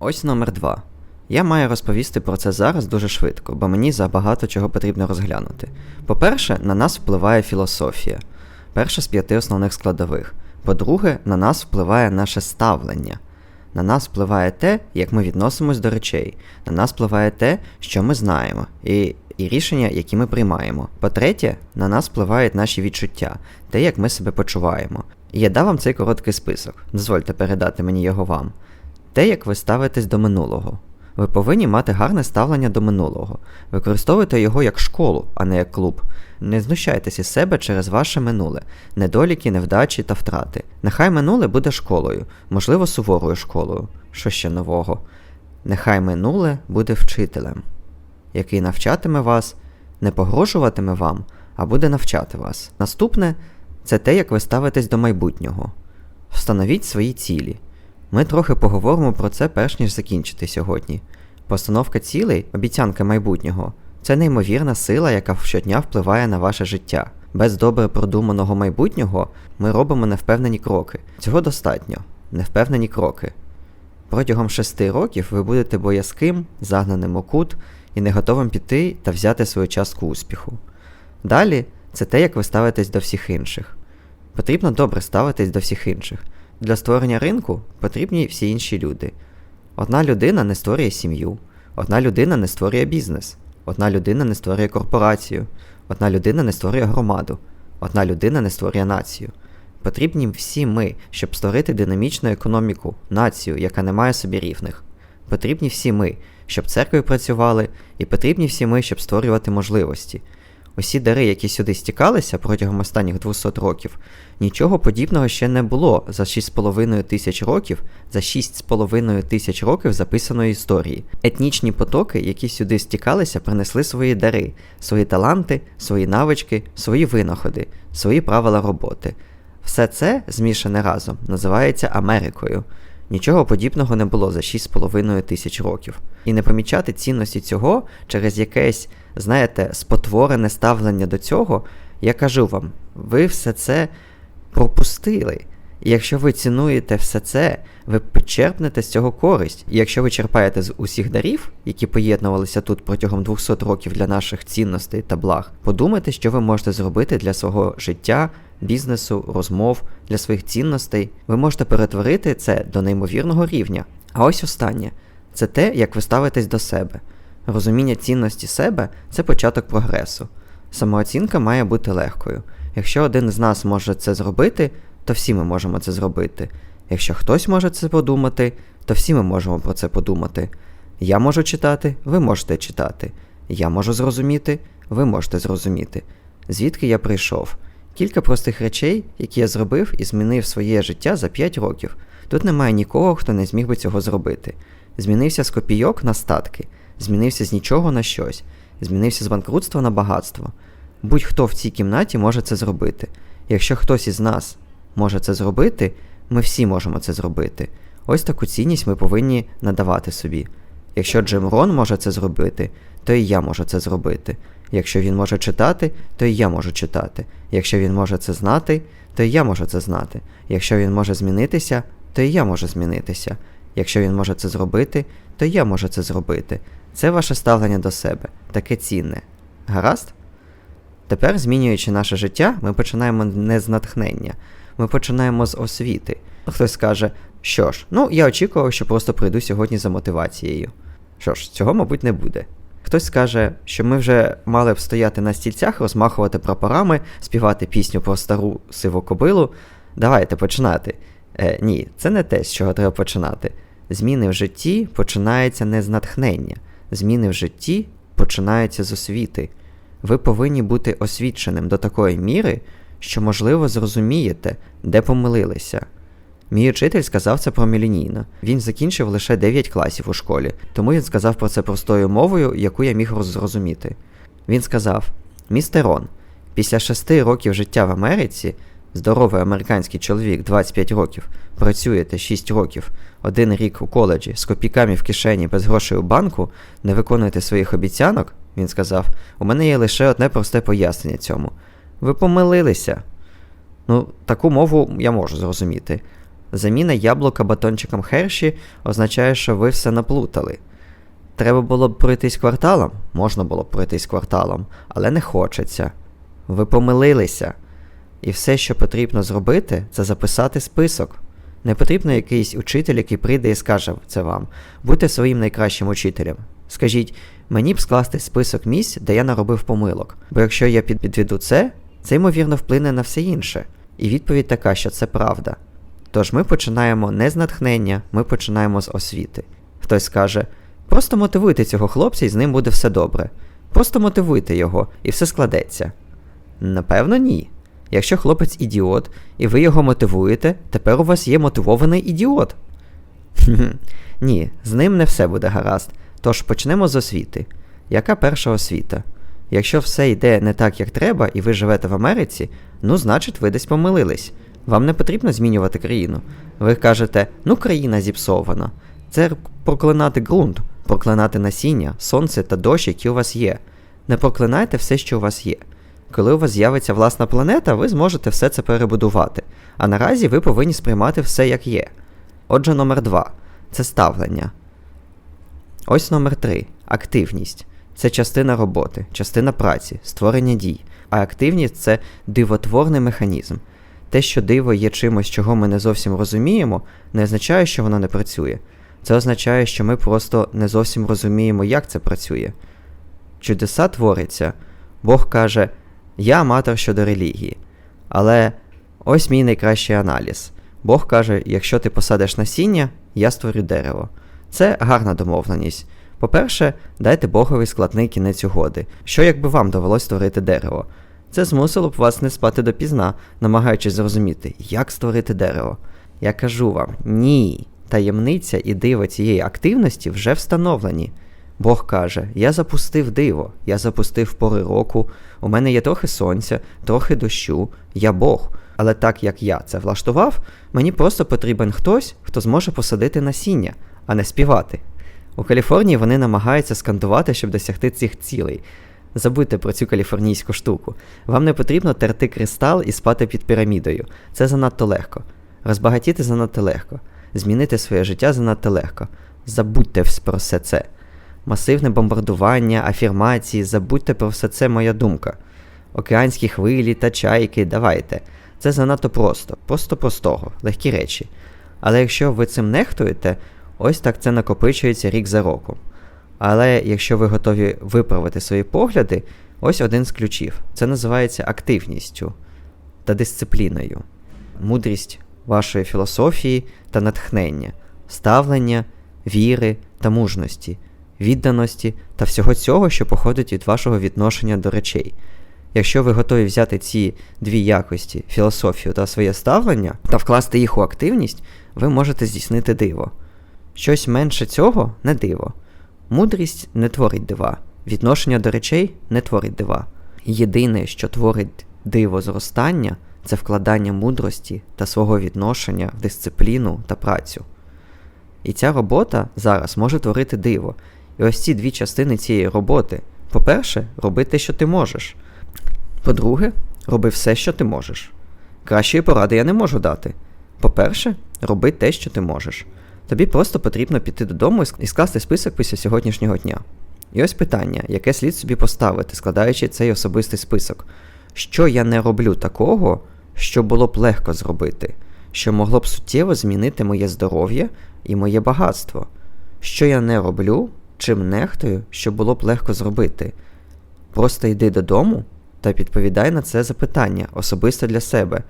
Ось номер два. Я маю розповісти про це зараз дуже швидко, бо мені забагато чого потрібно розглянути. По-перше, на нас впливає філософія, перша з п'яти основних складових. По-друге, на нас впливає наше ставлення. На нас впливає те, як ми відносимось до речей. На нас впливає те, що ми знаємо, і, і рішення, які ми приймаємо. По-третє, на нас впливають наші відчуття, те, як ми себе почуваємо. І я дав вам цей короткий список. Дозвольте передати мені його вам. Те, як ви ставитесь до минулого. Ви повинні мати гарне ставлення до минулого. Використовуйте його як школу, а не як клуб. Не знущайтеся із себе через ваше минуле, недоліки, невдачі та втрати. Нехай минуле буде школою, можливо, суворою школою. Що ще нового? Нехай минуле буде вчителем, який навчатиме вас, не погрожуватиме вам, а буде навчати вас. Наступне це те, як ви ставитесь до майбутнього. Встановіть свої цілі. Ми трохи поговоримо про це перш ніж закінчити сьогодні. Постановка цілей, обіцянка майбутнього це неймовірна сила, яка щодня впливає на ваше життя. Без добре продуманого майбутнього ми робимо невпевнені кроки. Цього достатньо невпевнені кроки. Протягом шести років ви будете боязким, загнаним у кут і не готовим піти та взяти свою частку успіху. Далі це те, як ви ставитесь до всіх інших. Потрібно добре ставитись до всіх інших. Для створення ринку потрібні всі інші люди. Одна людина не створює сім'ю, одна людина не створює бізнес, одна людина не створює корпорацію, одна людина не створює громаду, одна людина не створює націю. Потрібні всі ми, щоб створити динамічну економіку, націю, яка не має собі рівних. Потрібні всі ми, щоб церкви працювали, і потрібні всі ми, щоб створювати можливості. Усі дари, які сюди стікалися протягом останніх 200 років, нічого подібного ще не було за 6,5 тисяч років, за 6,5 тисяч років записаної історії. Етнічні потоки, які сюди стікалися, принесли свої дари, свої таланти, свої навички, свої винаходи, свої правила роботи. Все це змішане разом називається Америкою. Нічого подібного не було за 6,5 тисяч років. І не помічати цінності цього через якесь, знаєте, спотворене ставлення до цього, я кажу вам, ви все це пропустили. І якщо ви цінуєте все це, ви почерпнете з цього користь. І якщо ви черпаєте з усіх дарів, які поєднувалися тут протягом 200 років для наших цінностей та благ, подумайте, що ви можете зробити для свого життя, бізнесу, розмов, для своїх цінностей. Ви можете перетворити це до неймовірного рівня. А ось останнє це те, як ви ставитесь до себе. Розуміння цінності себе це початок прогресу. Самооцінка має бути легкою. Якщо один з нас може це зробити, то всі ми можемо це зробити. Якщо хтось може це подумати, то всі ми можемо про це подумати. Я можу читати, ви можете читати. Я можу зрозуміти, ви можете зрозуміти. Звідки я прийшов? Кілька простих речей, які я зробив і змінив своє життя за 5 років. Тут немає нікого, хто не зміг би цього зробити. Змінився з копійок на статки, змінився з нічого на щось, змінився з банкрутства на багатство. Будь-хто в цій кімнаті може це зробити. Якщо хтось із нас може це зробити, ми всі можемо це зробити. Ось таку цінність ми повинні надавати собі. Якщо Джим Рон може це зробити, то і я можу це зробити. Якщо він може читати, то і я можу читати. Якщо він може це знати, то і я можу це знати. Якщо він може змінитися, то і я можу змінитися. Якщо він може це зробити, то і я можу це зробити. Це ваше ставлення до себе, таке цінне. Гаразд? Тепер, змінюючи наше життя, ми починаємо не з натхнення, ми починаємо з освіти. Хтось скаже, що ж, ну я очікував, що просто прийду сьогодні за мотивацією. Що ж, цього, мабуть, не буде. Хтось скаже, що ми вже мали б стояти на стільцях, розмахувати прапорами, співати пісню про стару сиву кобилу. Давайте починати. Е, Ні, це не те, з чого треба починати. Зміни в житті починаються не з натхнення. Зміни в житті починаються з освіти. Ви повинні бути освіченим до такої міри, що, можливо, зрозумієте, де помилилися. Мій учитель сказав це про Мілініна. Він закінчив лише 9 класів у школі, тому він сказав про це простою мовою, яку я міг зрозуміти. Він сказав: Містер Рон, після 6 років життя в Америці, здоровий американський чоловік 25 років, працюєте 6 років, один рік у коледжі з копійками в кишені без грошей у банку, не виконуєте своїх обіцянок, він сказав, у мене є лише одне просте пояснення цьому. Ви помилилися. Ну, таку мову я можу зрозуміти. Заміна яблука батончиком Херші означає, що ви все наплутали. Треба було б пройтись кварталом? Можна було б пройтись кварталом, але не хочеться. Ви помилилися. І все, що потрібно зробити, це записати список. Не потрібно якийсь учитель, який прийде і скаже це вам. Будьте своїм найкращим учителем. Скажіть, мені б скласти список місць, де я наробив помилок. Бо якщо я під- підведу це, це ймовірно вплине на все інше. І відповідь така, що це правда. Тож ми починаємо не з натхнення, ми починаємо з освіти. Хтось скаже: просто мотивуйте цього хлопця і з ним буде все добре. Просто мотивуйте його, і все складеться. Напевно, ні. Якщо хлопець ідіот, і ви його мотивуєте, тепер у вас є мотивований ідіот. Ні, з ним не все буде гаразд. Тож почнемо з освіти. Яка перша освіта? Якщо все йде не так, як треба, і ви живете в Америці, ну значить ви десь помилились. Вам не потрібно змінювати країну. Ви кажете, ну країна зіпсована. Це проклинати ґрунт, проклинати насіння, сонце та дощ, які у вас є. Не проклинайте все, що у вас є. Коли у вас з'явиться власна планета, ви зможете все це перебудувати. А наразі ви повинні сприймати все як є. Отже, номер два це ставлення. Ось номер три активність. Це частина роботи, частина праці, створення дій. А активність це дивотворний механізм. Те, що диво є чимось, чого ми не зовсім розуміємо, не означає, що воно не працює. Це означає, що ми просто не зовсім розуміємо, як це працює. Чудеса творяться. Бог каже: Я аматор щодо релігії. Але ось мій найкращий аналіз. Бог каже: якщо ти посадиш насіння, я створю дерево. Це гарна домовленість. По-перше, дайте Богові складний кінець угоди. Що якби вам довелось створити дерево? Це змусило б вас не спати допізна, намагаючись зрозуміти, як створити дерево. Я кажу вам, ні. Таємниця і диво цієї активності вже встановлені. Бог каже: Я запустив диво, я запустив пори року, у мене є трохи сонця, трохи дощу, я Бог. Але так як я це влаштував, мені просто потрібен хтось, хто зможе посадити насіння, а не співати. У Каліфорнії вони намагаються скандувати, щоб досягти цих цілей. Забудьте про цю каліфорнійську штуку. Вам не потрібно терти кристал і спати під пірамідою. Це занадто легко. Розбагатіти занадто легко. Змінити своє життя занадто легко. Забудьте про все це. Масивне бомбардування, афірмації, забудьте про все це моя думка. Океанські хвилі та чайки, давайте. Це занадто просто, просто простого, легкі речі. Але якщо ви цим нехтуєте, ось так це накопичується рік за роком. Але якщо ви готові виправити свої погляди, ось один з ключів. Це називається активністю та дисципліною, мудрість вашої філософії та натхнення, ставлення, віри та мужності, відданості та всього цього, що походить від вашого відношення до речей. Якщо ви готові взяти ці дві якості, філософію та своє ставлення, та вкласти їх у активність, ви можете здійснити диво. Щось менше цього не диво. Мудрість не творить дива, відношення до речей не творить дива. Єдине, що творить диво зростання, це вкладання мудрості та свого відношення в дисципліну та працю. І ця робота зараз може творити диво. І ось ці дві частини цієї роботи. По-перше, роби те, що ти можеш. По-друге, роби все, що ти можеш. Кращої поради я не можу дати. По-перше, роби те, що ти можеш. Тобі просто потрібно піти додому і скласти список після сьогоднішнього дня. І ось питання, яке слід собі поставити, складаючи цей особистий список. Що я не роблю такого, що було б легко зробити, що могло б суттєво змінити моє здоров'я і моє багатство? Що я не роблю, чим нехтую, що було б легко зробити? Просто йди додому та відповідай на це запитання особисто для себе.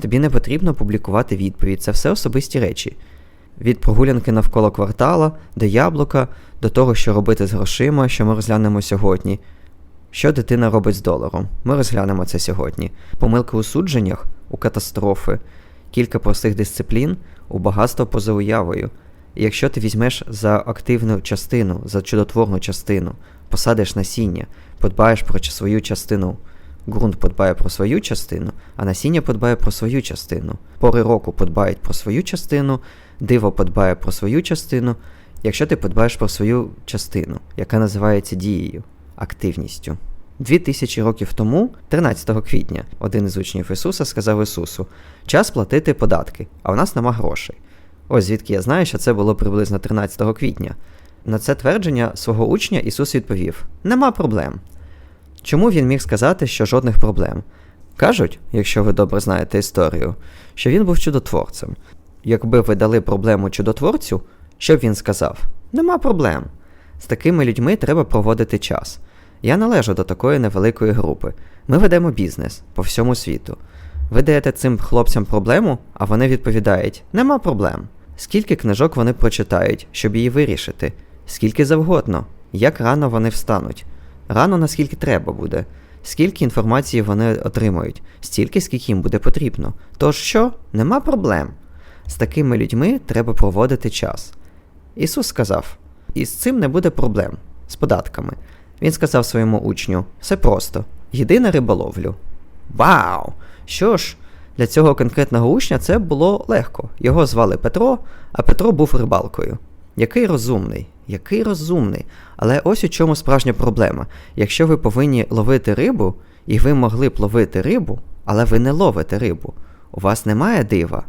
Тобі не потрібно публікувати відповідь, це все особисті речі. Від прогулянки навколо квартала до яблука, до того, що робити з грошима, що ми розглянемо сьогодні. Що дитина робить з доларом? Ми розглянемо це сьогодні. Помилки у судженнях у катастрофи, кілька простих дисциплін у багатство поза уявою. І якщо ти візьмеш за активну частину, за чудотворну частину, посадиш насіння, подбаєш про свою частину, ґрунт подбає про свою частину, а насіння подбає про свою частину. Пори року подбають про свою частину, диво подбає про свою частину, якщо ти подбаєш про свою частину, яка називається дією, активністю. Дві тисячі років тому, 13 квітня, один із учнів Ісуса сказав Ісусу: час платити податки, а в нас нема грошей. Ось звідки я знаю, що це було приблизно 13 квітня. На це твердження свого учня Ісус відповів: Нема проблем. Чому він міг сказати, що жодних проблем? Кажуть, якщо ви добре знаєте історію, що він був чудотворцем. Якби ви дали проблему чудотворцю, що б він сказав? Нема проблем. З такими людьми треба проводити час. Я належу до такої невеликої групи. Ми ведемо бізнес по всьому світу. Ви даєте цим хлопцям проблему, а вони відповідають: нема проблем. Скільки книжок вони прочитають, щоб її вирішити? Скільки завгодно, як рано вони встануть? Рано наскільки треба буде. Скільки інформації вони отримують, стільки, скільки їм буде потрібно. Тож що? Нема проблем. З такими людьми треба проводити час. Ісус сказав: і з цим не буде проблем, з податками. Він сказав своєму учню: все просто, йди на риболовлю. Вау! Що ж, для цього конкретного учня це було легко. Його звали Петро, а Петро був рибалкою. Який розумний, який розумний. Але ось у чому справжня проблема. Якщо ви повинні ловити рибу, і ви могли б ловити рибу, але ви не ловите рибу, у вас немає дива.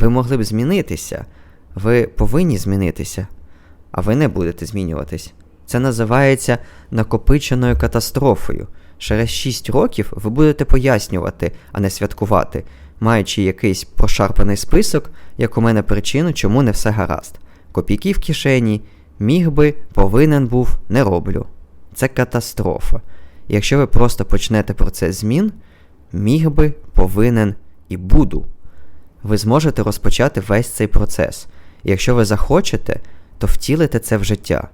Ви могли б змінитися, ви повинні змінитися, а ви не будете змінюватись. Це називається накопиченою катастрофою. Через 6 років ви будете пояснювати, а не святкувати, маючи якийсь пошарпаний список, як у мене причину, чому не все гаразд. Копійки в кишені, міг би, повинен був, не роблю. Це катастрофа. Якщо ви просто почнете процес змін, міг би, повинен і буду. Ви зможете розпочати весь цей процес. Якщо ви захочете, то втілите це в життя.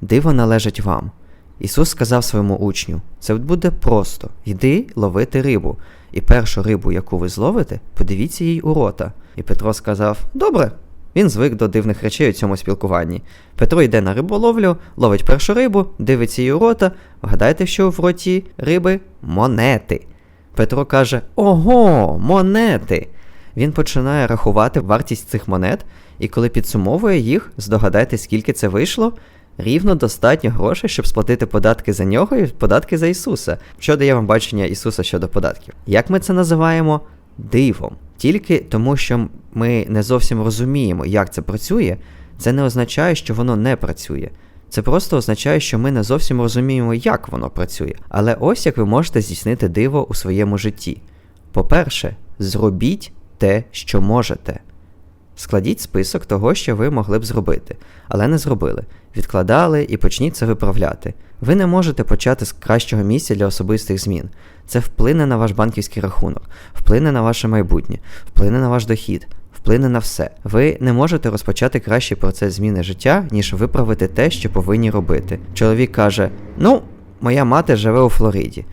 Диво належить вам. Ісус сказав своєму учню: це буде просто йди ловити рибу, і першу рибу, яку ви зловите, подивіться їй у рота. І Петро сказав: Добре. Він звик до дивних речей у цьому спілкуванні. Петро йде на риболовлю, ловить першу рибу, дивиться її у рота. Вгадайте, що в роті риби монети. Петро каже: Ого, монети! Він починає рахувати вартість цих монет, і коли підсумовує їх, здогадайте, скільки це вийшло. Рівно достатньо грошей, щоб сплатити податки за нього і податки за Ісуса. Що дає вам бачення Ісуса щодо податків? Як ми це називаємо? Дивом. Тільки тому, що ми не зовсім розуміємо, як це працює, це не означає, що воно не працює. Це просто означає, що ми не зовсім розуміємо, як воно працює. Але ось як ви можете здійснити диво у своєму житті. По-перше, зробіть те, що можете. Складіть список того, що ви могли б зробити, але не зробили. Відкладали і почніть це виправляти. Ви не можете почати з кращого місця для особистих змін. Це вплине на ваш банківський рахунок, вплине на ваше майбутнє, вплине на ваш дохід, вплине на все. Ви не можете розпочати кращий процес зміни життя, ніж виправити те, що повинні робити. Чоловік каже: Ну, моя мати живе у Флориді.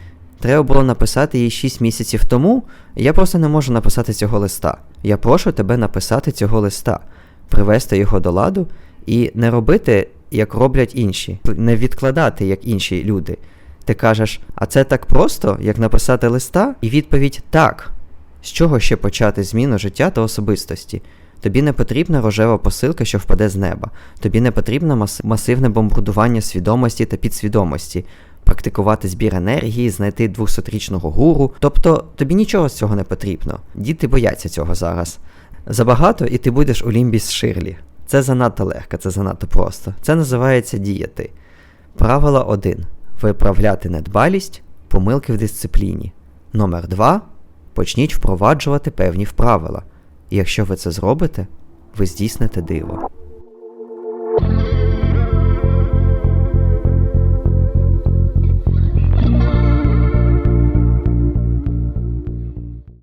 Треба було написати їй 6 місяців тому, я просто не можу написати цього листа. Я прошу тебе написати цього листа, привести його до ладу і не робити, як роблять інші, не відкладати, як інші люди. Ти кажеш, а це так просто, як написати листа? І відповідь так. З чого ще почати зміну життя та особистості? Тобі не потрібна рожева посилка, що впаде з неба. Тобі не потрібно мас масивне бомбардування свідомості та підсвідомості, практикувати збір енергії, знайти 200-річного гуру. Тобто тобі нічого з цього не потрібно. Діти бояться цього зараз. Забагато, і ти будеш у лімбі з Ширлі. Це занадто легко, це занадто просто. Це називається діяти. Правило 1. Виправляти недбалість, помилки в дисципліні. Номер 2. Почніть впроваджувати певні правила. І якщо ви це зробите, ви здійсните диво.